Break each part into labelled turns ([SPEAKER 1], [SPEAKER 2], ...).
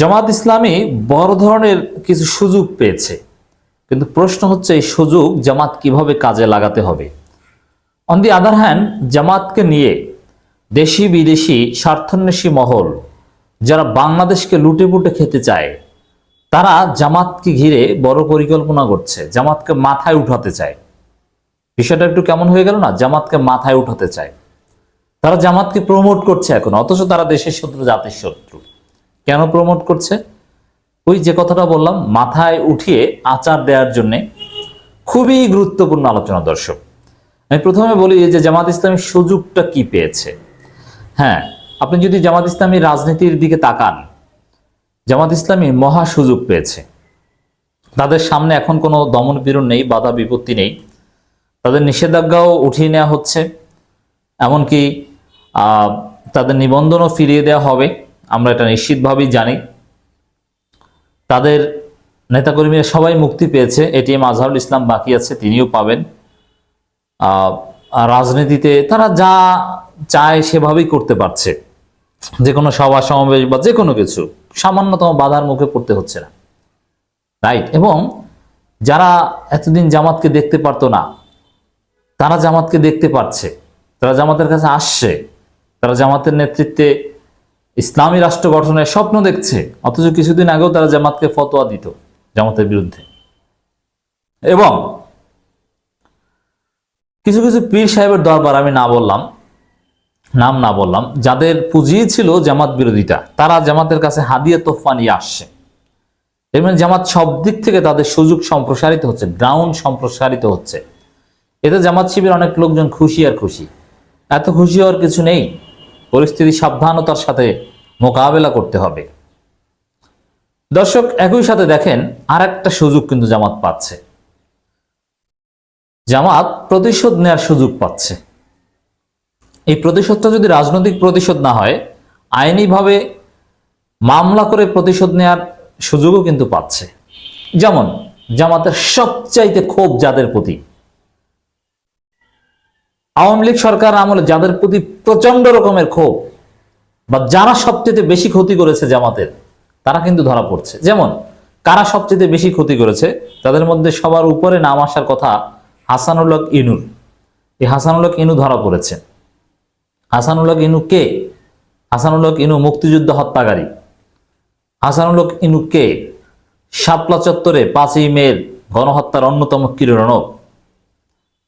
[SPEAKER 1] জামাত ইসলামী বড় ধরনের কিছু সুযোগ পেয়েছে। কিন্তু প্রশ্ন হচ্ছে এই সুযোগ জামাত কীভাবে কাজে লাগাতে হবে? অন দি আদার হ্যান্ড জামাতকে নিয়ে দেশি বিদেশি স্বার্থান্বেষী মহল, যারা বাংলাদেশকে লুটে পুটে খেতে চায়, তারা জামাতকে ঘিরে বড় পরিকল্পনা করছে, জামাতকে মাথায় উঠাতে চায়। বিষয়টা একটু কেমন হয়ে গেল না? জামাতকে মাথায় উঠাতে চায়। তারা জামাতকে প্রমোট করছে এখন, অথচ তারা দেশের শত্রু, জাতির শত্রু। কেন প্রমোট করছে? ওই যে কথাটা বললাম, মাথায় উঠিয়ে আচার দেওয়ার জন্যে খুবই গুরুত্বপূর্ণ আলোচনা, দর্শক। আমি প্রথমে বলি যে জামাত ইসলামী সুযোগটা কি পেয়েছে? হ্যাঁ আপনি যদি জামাত ইসলামী রাজনীতির দিকে তাকান, জামাত ইসলামী মহা সুযোগ পেয়েছে। তাদের সামনে এখন কোনো দমন পীড়ন নেই, বাধা বিপত্তি নেই। তাদের নিষেধাজ্ঞাও উঠিয়ে নেওয়া হচ্ছে। এমনকি তাদের নিবন্ধনও ফিরিয়ে দেওয়া হবে। আমরা এটা নিশ্চিতভাবেই জানি। তাদের নেতাকর্মীরা সবাই মুক্তি পেয়েছে। এটিএম আজহারুল ইসলাম বাকি আছে, তিনিও পাবেন। রাজনীতিতে তারা যা চায় সেভাবেই করতে পারছে। যে কোনো সভা, সমাবেশ বা যে কোনো কিছু, সামান্যতম বাধার মুখে পড়তে হচ্ছে না। রাইট এবং যারা এতদিন জামাতকে দেখতে পারতো না, তারা জামাতকে দেখতে পারছে। তারা জামাতের কাছে আসছে। তারা জামাতের নেতৃত্বে ইসলামী রাষ্ট্র গঠনের স্বপ্ন দেখছে, অথচ কিছুদিন আগেও তারা জামাতকে ফতোয়া দিত, জামাতের বিরুদ্ধে। এবং কিছু কিছু পীর সাহেবের দরবার আমি না বললাম, নাম না বললাম, যাদের পুঁজি ছিল জামাত বিরোধিতা তারা জামাতের কাছে হাদিয়া তোফা নিয়ে আসছে। মানে জামাত সব দিক থেকে তাদের সুযোগ সম্প্রসারিত হচ্ছে গ্রাউন্ড সম্প্রসারিত হচ্ছে। এতে জামাত শিবির অনেক লোকজন খুশি আর খুশি। এত খুশি হওয়ার কিছু নেই। পরিস্থিতি সাবধানতার সাথে মোকাবেলা করতে হবে। দর্শক, একই সাথে দেখেন আর একটা সুযোগ কিন্তু জামাত পাচ্ছে। জামাত প্রতিশোধ নেওয়ার সুযোগ পাচ্ছে। এই প্রতিশোধটা যদি রাজনৈতিক প্রতিশোধ না হয়, আইনিভাবে মামলা করে প্রতিশোধ নেওয়ার সুযোগও কিন্তু পাচ্ছে। যেমন, জামাতের সবচাইতে ক্ষোভ যাদের প্রতি আওয়ামী লীগ সরকার আমলে যাদের প্রতি প্রচণ্ড রকমের ক্ষোভ বা যারা সবচেয়ে বেশি ক্ষতি করেছে জামাতের, তারা কিন্তু ধরা পড়ছে। যেমন, কারা সবচেয়ে বেশি ক্ষতি করেছে? তাদের মধ্যে সবার উপরে নাম আসার কথা হাসানুল হক ইনুর। এই হাসানুল হক ইনু ধরা পড়েছে। হাসানুল হক ইনু কে? হাসানুল হক ইনু মুক্তিযুদ্ধ হত্যাকারী। হাসানুল হক ইনু কে? শাপলা চত্বরে পাঁচই মের গণহত্যার অন্যতম কিরণক।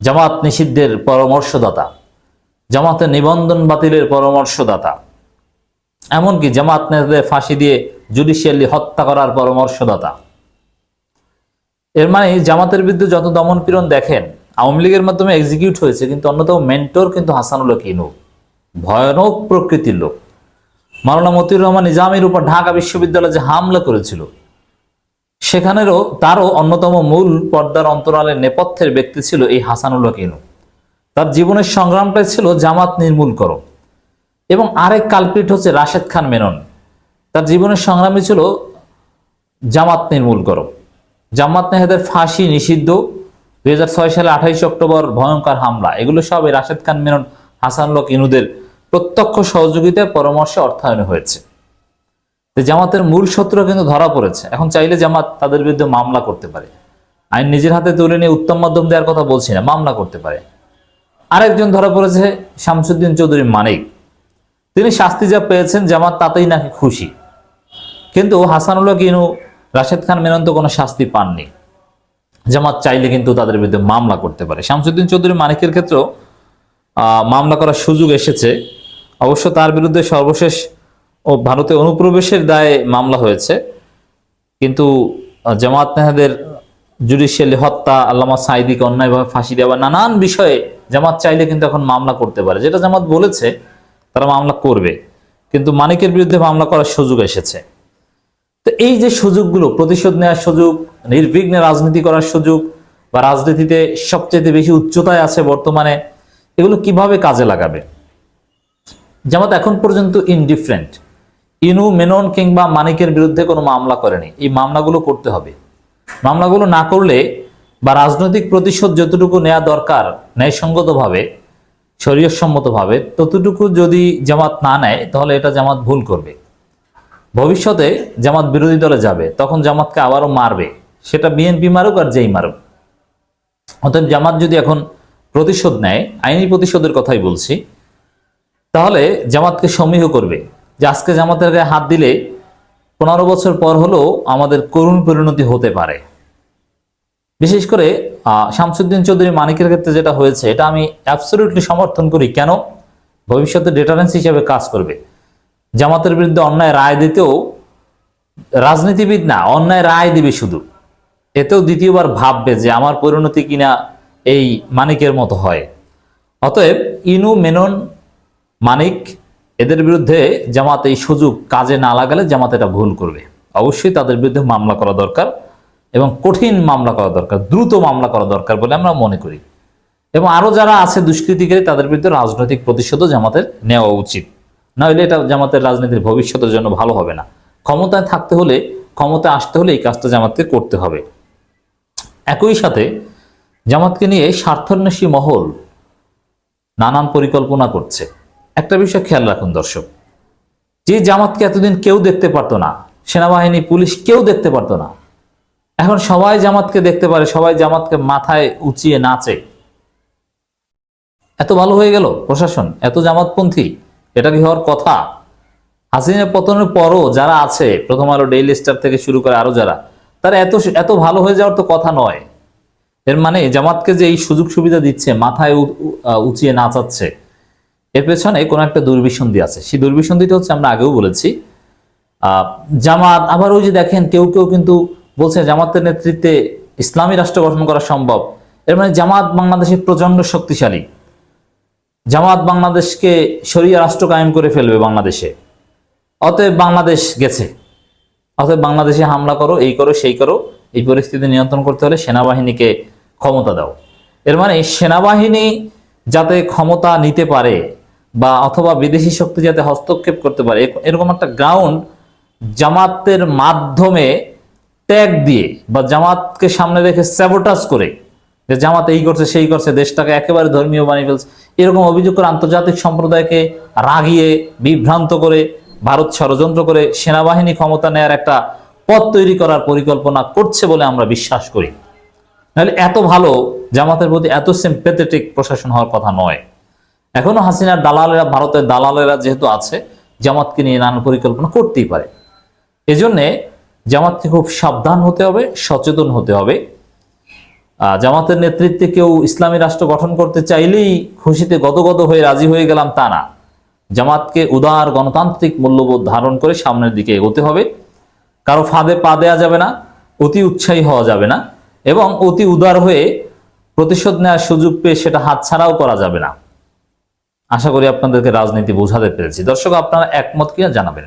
[SPEAKER 1] জামাত নিষিদ্ধের পরামর্শদাতা, জামাতের নিবন্ধন বাতিলের পরামর্শদাতা, এমনকি জামাত নেতাদের ফাঁসি দিয়ে জুডিশিয়ালি হত্যা করার পরামর্শদাতা। এর মানে জামাতের বিরুদ্ধে যত দমন পীড়ন দেখেন, আওয়ামী লীগের মাধ্যমে এক্সিকিউট হয়েছে, কিন্তু অন্যতম মেন্টর কিন্তু হাসানুল হক ইনু ভয়ানক প্রকৃতির লোক। মাওলানা মতিউর রহমান নিজামের উপর ঢাকা বিশ্ববিদ্যালয়ে যে হামলা করেছিল সেখানেরও তারও অন্যতম মূল পর্দার অন্তরালের নেপথ্যের ব্যক্তি ছিল এই হাসানুল হক ইনু তার জীবনের সংগ্রামটাই ছিল জামাত নির্মূল করো। এবং আরেক কালপিট হচ্ছে রাশেদ খান মেনন। তার জীবনের সংগ্রামই ছিল জামাত নির্মূল করো। জামাত নেহাদের ফাঁসি নিষিদ্ধ, দুই হাজার ছয় সালে আঠাইশ অক্টোবর ভয়ঙ্কর হামলা। এগুলো সব এই রাশেদ খান মেনন, হাসানুল হক ইনুদের প্রত্যক্ষ সহযোগিতায় পরামর্শে অর্থায়নে হয়েছে। জামাতের মূল শত্রু কিন্তু ধরা পড়েছে। এখন চাইলে জামাত তাদের বিরুদ্ধে মামলা করতে পারে। আইন নিজের হাতে তুলে নিয়ে উত্তম মাধ্যম দেওয়ার কথা বলছি না, মামলা করতে পারে। আরেকজন ধরা পড়েছে শামসুদ্দিন চৌধুরী মানিক। তিনি শাস্তি যা পেয়েছেন জামাত তাতেই নাকি খুশি। কিন্তু হাসানুল্লাহ কিনু রাশেদ খান মেনন তো কোনো শাস্তি পাননি। জামাত চাইলে কিন্তু তাদের বিরুদ্ধে মামলা করতে পারে। শামসুদ্দিন চৌধুরী মানিকের ক্ষেত্রেও মামলা করার সুযোগ এসেছে। অবশ্য তার বিরুদ্ধে সর্বশেষ ও ভারতে অনুপ্রবেশের দায়ে মামলা হয়েছে। কিন্তু জামাত নেহাদের জুডিশিয়ালি হত্যা, আল্লামা সাইদিকে অন্যায়ভাবে ফাঁসি দেওয়া নানান বিষয়ে জামাত চাইলে কিন্তু এখন মামলা করতে পারে। যেটা জামাত বলেছে, তারা মামলা করবে। কিন্তু মানিকের বিরুদ্ধে মামলা করার সুযোগ এসেছে। তো এই যে সুযোগগুলো, প্রতিশোধ নেওয়ার সুযোগ, নির্বিঘ্নে রাজনীতি করার সুযোগ বা রাজনীতিতে সবচেয়ে বেশি উচ্চতায় আছে বর্তমানে, এগুলো কীভাবে কাজে লাগাবে? জামাত এখন পর্যন্ত ইনডিফারেন্ট ইনু, মেনন কিংবা মানিকের বিরুদ্ধে কোনো মামলা করেনি। এই মামলাগুলো করতে হবে। মামলাগুলো না করলে বা রাজনৈতিক প্রতিশোধ যতটুকু নেওয়া দরকার ন্যায়সঙ্গতভাবে শরীয়সম্মতভাবে ততটুকু যদি জামাত না নেয়, তাহলে এটা জামাত ভুল করবে। ভবিষ্যতে জামাত বিরোধী দলে যাবে, তখন জামাতকে আবারও মারবে। সেটা বিএনপি মারুক আর যেই মারুক। অতএব জামাত যদি এখন প্রতিশোধ নেয়, আইনি প্রতিশোধের কথাই বলছি, তাহলে জামাতকে সমীহ করবে। যে আজকে জামাতের গায়ে হাত দিলে পনেরো বছর পর হলেও আমাদের করুণ পরিণতি হতে পারে। বিশেষ করে শামসুদ্দিন চৌধুরী মানিকের ক্ষেত্রে যেটা হয়েছে, এটা আমি অ্যাবসলিউটলি সমর্থন করি। কেন? ভবিষ্যতে ডেটারেন্স হিসেবে কাজ করবে। জামাতের বিরুদ্ধে অন্যায় রায় দিতেও রাজনীতিবিদ না, অন্যায় রায় দিবে শুধু। এতেও দ্বিতীয়বার ভাববে যে আমার পরিণতি কিনা এই মানিকের মতো হয়। অতএব ইনু মেনন মানিক এদের বিরুদ্ধে জামাত এই সুযোগ কাজে না লাগালে জামাত এটা ভুল করবে। অবশ্যই তাদের বিরুদ্ধে মামলা করা দরকার এবং কঠিন মামলা করা দরকার, দ্রুত মামলা করা দরকার বলে আমরা মনে করি। এবং আরও যারা আছে দুষ্কৃতিকারী, তাদের বিরুদ্ধে রাজনৈতিক প্রতিশোধও জামাতের নেওয়া উচিত। না হলে এটা জামাতের রাজনীতির ভবিষ্যতের জন্য ভালো হবে না। ক্ষমতায় থাকতে হলে, ক্ষমতায় আসতে হলে এই কাজটা জামাতকে করতে হবে। একই সাথে জামাতকে নিয়ে স্বার্থান্বেষী মহল নানান পরিকল্পনা করছে। একটা বিষয় খেয়াল রাখুন, দর্শক। যে জামাতকে এতদিন কেউ দেখতে পারতো না, সেনাবাহিনী, পুলিশ কেউ দেখতে পারতো না, এখন সবাই জামাতকে দেখতে পারে, সবাই জামাতকে মাথায় উঁচিয়ে নাচে। এত ভালো হয়ে গেল প্রশাসন, এত জামাতপন্থী, এটা কি হওয়ার কথা? হাসিনা পতনের পরও যারা আছে, প্রথম আলো ডেইলি স্টার থেকে শুরু করে আরও যারা, তারা এত এত ভালো হয়ে যাওয়ার তো কথা নয়। এর মানে জামাতকে যে এই সুযোগ সুবিধা দিচ্ছে, মাথায় উঁচিয়ে নাচাচ্ছে এর পেছনে কোনো একটা দুর্বিসন্ধি আছে। সেই দুর্বিসন্ধিটা হচ্ছে আমরা আগেও বলেছি। জামাত, আবার ওই যে দেখেন কেউ কেউ কিন্তু বলছে জামাতের নেতৃত্বে ইসলামী রাষ্ট্র গঠন করা সম্ভব। এর মানে জামাত বাংলাদেশে প্রচণ্ড শক্তিশালী। জামাত বাংলাদেশকে শরিয়া রাষ্ট্র কায়েম করে ফেলবে বাংলাদেশে। অতএব বাংলাদেশ গেছে। অতএব বাংলাদেশে হামলা করো, এই করো, সেই করো, এই পরিস্থিতি নিয়ন্ত্রণ করতে হলে সেনাবাহিনীকে ক্ষমতা দাও। এর মানে সেনাবাহিনী যাতে ক্ষমতা নিতে পারে বা অথবা বিদেশি শক্তি যাতে হস্তক্ষেপ করতে পারে, এরকম একটা গ্রাউন্ড জামাতের মাধ্যমে ত্যাগ দিয়ে বা জামাতকে সামনে রেখে স্যাবোটাজ করে, যে জামাত এই করছে, সেই করছে, দেশটাকে একেবারে ধর্মীয় বানিয়ে ফেলছে, এরকম অভিযোগ করে আন্তর্জাতিক সম্প্রদায়কে রাগিয়ে, বিভ্রান্ত করে, ভারত ষড়যন্ত্র করে সেনাবাহিনী ক্ষমতা নেয়ার একটা পথ তৈরি করার পরিকল্পনা করছে বলে আমরা বিশ্বাস করি। নাহলে এত ভালো জামাতের প্রতি এত সিম্পেথেটিক প্রশাসন হওয়ার কথা নয়। এখনও হাসিনার দালালেরা, ভারতের দালালেরা যেহেতু আছে, জামাতকে নিয়ে নানান পরিকল্পনা করতেই পারে। এজন্যে জামাতকে খুব সাবধান হতে হবে, সচেতন হতে হবে। জামাতের নেতৃত্বে কেউ ইসলামী রাষ্ট্র গঠন করতে চাইলেই খুশিতে গদগদ হয়ে রাজি হয়ে গেলাম তা না। জামাতকে উদার গণতান্ত্রিক মূল্যবোধ ধারণ করে সামনের দিকে এগোতে হবে। কারও ফাঁদে পা দেওয়া যাবে না, অতি উৎসাহী হওয়া যাবে না, এবং অতি উদার হয়ে প্রতিশোধ নেওয়ার সুযোগ পেয়ে সেটা হাতছাড়াও করা যাবে না। আশা করি আপনাদেরকে রাজনীতি বোঝাতে পেরেছি। দর্শক আপনারা একমত কিনা জানাবেন।